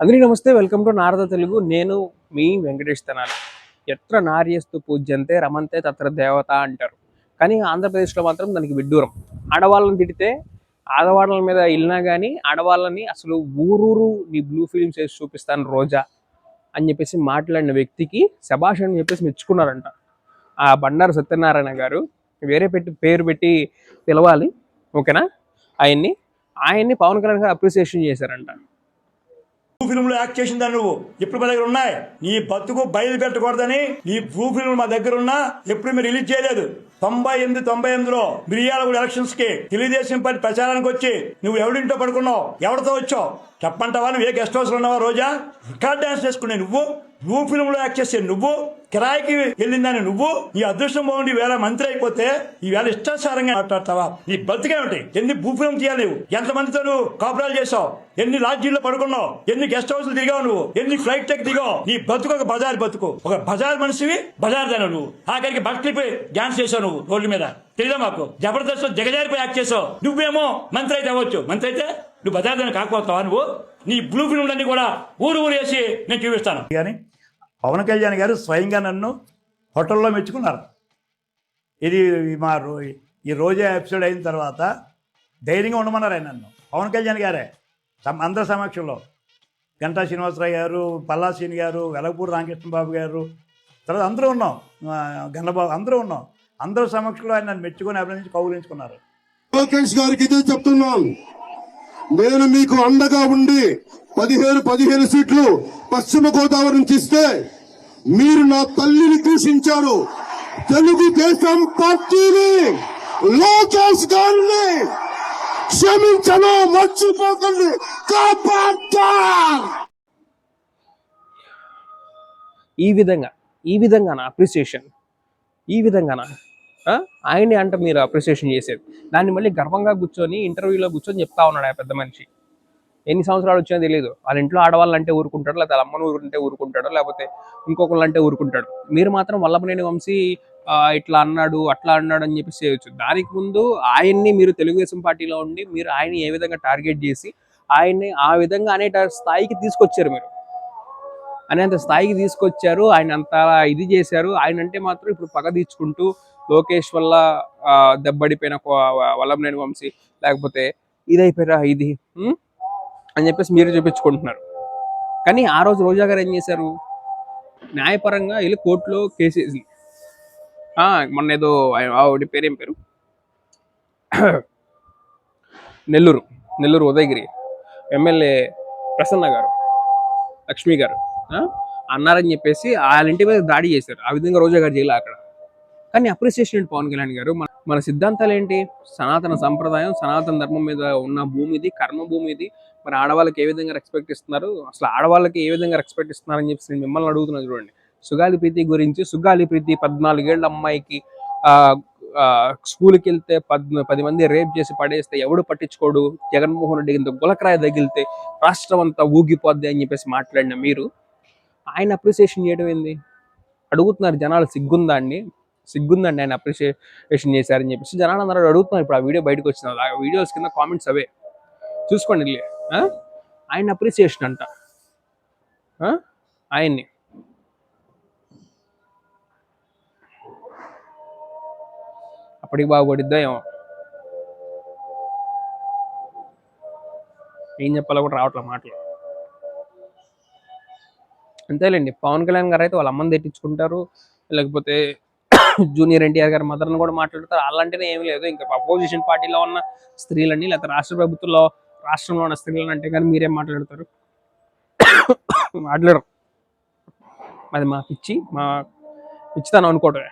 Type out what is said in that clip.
అందరికీ నమస్తే welcome to Narada Telugu. నేను మీ వెంకటేష్ తెనాలి. ఎత్ర నార్యస్తు పూజ్యంతే రమంతే తత్ర దేవత అంటారు. కానీ ఆంధ్రప్రదేశ్లో మాత్రం దానికి విడ్డూరం. ఆడవాళ్ళని తిడితే ఆడవాళ్ళ మీద వెళ్ళినా కానీ ఆడవాళ్ళని అసలు ఊరూరు నీ బ్లూ ఫిలిమ్స్ వేసి చూపిస్తాను రోజా అని చెప్పేసి మాట్లాడిన వ్యక్తికి శభాష్ అని చెప్పేసి మెచ్చుకున్నారంట. ఆ బండారు సత్యనారాయణ గారు వేరే పెట్టి పేరు పెట్టి పిలవాలి. ఓకేనా? ఆయన్ని ఆయన్ని పవన్ కళ్యాణ్ గారు అప్రిసియేషన్ చేశారంట. బ్లూ ఫిల్మ్ యాక్ట్ చేసిందా నువ్వు? ఇప్పుడు మా దగ్గర ఉన్నాయి? నీ బతుకు బయలు పెట్టకూడదని నీ బ్లూ ఫిల్మ్ మా దగ్గర ఉన్నా ఎప్పుడు మీరు రిలీజ్ చేయలేదు. తొంభై ఎనిమిది తొంభై ఎనిమిదిలో మిర్యాలగూడ ఎలక్షన్స్కి తెలుగుదేశం పార్టీ ప్రచారానికి వచ్చి నువ్వు ఎవడింటో పడుకున్నావు? ఎవరితో వచ్చావు? చెప్పంటావా నువ్వు? ఏ గెస్ట్ హౌస్లో ఉన్నావా రోజా? రికార్డ్ డాన్స్ చేసుకునే నువ్వు? బ్లూ ఫిల్మ్ యాక్ట్ చేసే నువ్వు కిరాయికి వెళ్ళిందని నువ్వు ఈ అదృష్టం బాగుండి వేళ మంత్రి అయిపోతే ఈ వేళ ఇష్టాసారంగా మాట్లాడతావా? నీ బతికేమిటి ఎన్ని భూఫిలం తీయలేవు తీయాలి నువ్వు? ఎంతమందితో నువ్వు కాపురాలు చేసావు ఎన్ని లాడ్జీల్లో పడుకున్నావు? ఎన్ని గెస్ట్ హౌస్లు దిగావు నువ్వు? ఎన్ని ఫ్లైట్ టెక్ దిగావు? నీ బతుకు ఒక బజార్ బతుకు. ఒక బజార్ మనిషివి బజార్ దాని నువ్వు. ఆఖరికి బట్టలిపై డాన్స్ చేసావు నువ్వు రోడ్ల మీద. తెలియదా మాకు? జబర్దస్త్ జగజారిపోయి యాక్ట్ చేసావు నువ్వేమో మంత్రి అయితే అవ్వచ్చు. మంత్రి అయితే నువ్వు బజార్ దాన్ని కాకపోతావా నువ్వు? నీ బ్లూ ఫిల్మ్లన్నీ కూడా ఊరు ఊరు వేసి నేను చూపిస్తాను. కానీ పవన్ కళ్యాణ్ గారు స్వయంగా నన్ను హోటల్లో మెచ్చుకున్నారు. ఇది మా రో ఈ రోజా ఎపిసోడ్ అయిన తర్వాత ధైర్యంగా ఉండమన్నారు ఆయన నన్ను. పవన్ కళ్యాణ్ గారే సమ- అందరి సమక్షంలో. గంటా శ్రీనివాసరావు గారు పల్లాసీని గారు వెలగపూడి రామకృష్ణ బాబు గారు తర్వాత అందరూ ఉన్నాం. గన్నబాబు అందరూ ఉన్నాం. అందరూ సమక్షంలో ఆయన నన్ను మెచ్చుకొని అభినందించి కౌగులించుకున్నారు. గారికి ఇదే చెప్తున్నాను నేను మీకు అండగా ఉండి పదిహేను పదిహేను సీట్లు పశ్చిమ గోదావరి నుంచి ఇస్తే మీరు నా తల్లిని దూషించారు. తెలుగుదేశం పార్టీని లోకేష్ గారిని క్షమించను మర్చిపోకండి. కాపాడతా. ఈ విధంగా ఈ విధంగానా అప్రిసియేషన్ ఈ విధంగానా? ఆ? ఆయన్ని అంట మీరు అప్రిసియేషన్ చేసేది. దాన్ని మళ్ళీ గర్వంగా కూర్చొని ఇంటర్వ్యూలో కూర్చొని చెప్తా ఉన్నాడు ఆ పెద్ద మనిషి. ఎన్ని సంవత్సరాలు వచ్చినా తెలియదు వాళ్ళ ఇంట్లో ఆడవాళ్ళంటే ఊరుకుంటాడు లేకపోతే అమ్మను ఊరుకుంటే ఊరుకుంటాడు లేకపోతే ఇంకొకళ్ళంటే ఊరుకుంటాడు. మీరు మాత్రం వల్లభనేని వంశీ ఇట్లా అన్నాడు అట్లా అన్నాడు అని చెప్పి చేయొచ్చు. దానికి ముందు ఆయన్ని మీరు తెలుగుదేశం పార్టీలో ఉండి మీరు ఆయన ఏ విధంగా టార్గెట్ చేసి ఆయన్ని ఆ విధంగా అనే స్థాయికి తీసుకొచ్చారు మీరు. అనేంత స్థాయికి తీసుకొచ్చారు ఆయన అంత ఇది చేశారు. ఆయన అంటే మాత్రం ఇప్పుడు పగ తీర్చుకుంటూ లోకేష్ వల్ల దెబ్బడిపోయిన కో- వల్లభనేని వంశీ లేకపోతే ఇదైపోయారా ఇది అని చెప్పేసి మీరు చూపించుకుంటున్నారు. కానీ ఆ రోజు రోజా గారు ఏం చేశారు? న్యాయపరంగా వెళ్ళి కోర్టులో కేసు వేసింది. ఆ, మొన్న ఏదో ఆవిడ పేరేం పేరు? నెల్లూరు నెల్లూరు ఉదయగిరి ఎమ్మెల్యే ప్రసన్న గారు లక్ష్మి గారు ఆ? అన్నారని చెప్పేసి వాళ్ళ ఇంటి మీద దాడి చేశారు. ఆ విధంగా రోజా గారు జైలు అక్కడ. కానీ అప్రిసియేషన్ పవన్ కళ్యాణ్ గారు? మన మన సిద్ధాంతాలు ఏంటి సనాతన సంప్రదాయం సనాతన ధర్మం మీద ఉన్న భూమిది కర్మ భూమిది మరి ఆడవాళ్ళకి ఏ విధంగా రెస్పెక్ట్ ఇస్తున్నారు? అసలు ఆడవాళ్ళకి ఏ విధంగా రెస్పెక్ట్ ఇస్తున్నారని చెప్పి నేను మిమ్మల్ని అడుగుతున్నాను చూడండి. సుగాలి ప్రీతి గురించి సుగాలి ప్రీతి పద్నాలుగేళ్ళ అమ్మాయికి ఆ స్కూల్కి వెళ్తే పద్ పది మంది రేప్ చేసి పడేస్తే ఎవడు పట్టించుకోడు? జగన్మోహన్ రెడ్డి ఇంత గులకరాయ తగిలితే రాష్ట్రం అంతా ఊగిపోద్ది అని చెప్పేసి మాట్లాడిన మీరు. ఆయన అప్రిసియేషన్ చేయడం ఏంది? అడుగుతున్నారు జనాలు సిగ్గుందా అండి? సిగ్గుందండి ఆయన అప్రిసియేషన్ చేశారని చెప్పేసి జనాలు అందరూ అడుగుతున్నారు. ఇప్పుడు ఆ వీడియో బయటకు వచ్చిన ఆ వీడియోస్ కింద కామెంట్స్ అవే. చూసుకోండి ఆ? ఆయన అప్రిసియేషన్ అంట. ఆ? ఆయన్ని. అప్పటికి బాగుపడిద్దా ఏమో. ఏం చెప్పాలో కూడా రావట్లే మాటలు. అంతేలేండి. పవన్ కళ్యాణ్ గారు అయితే వాళ్ళ అమ్మని తెట్టించుకుంటారు. లేకపోతే జూనియర్ ఎన్టీఆర్ గారి మదర్ని కూడా మాట్లాడతారు. అలాంటినే ఏమీ లేదు. ఇంకా అపోజిషన్ పార్టీలో ఉన్న స్త్రీలని లేకపోతే రాష్ట్ర ప్రభుత్వంలో రాష్ట్రంలో ఉన్న స్త్రీలని అంటే కానీ మీరేం మాట్లాడతారు. మాట్లాడరు. అది మా పిచ్చి మా పిచ్చితనం అనుకోవటమే.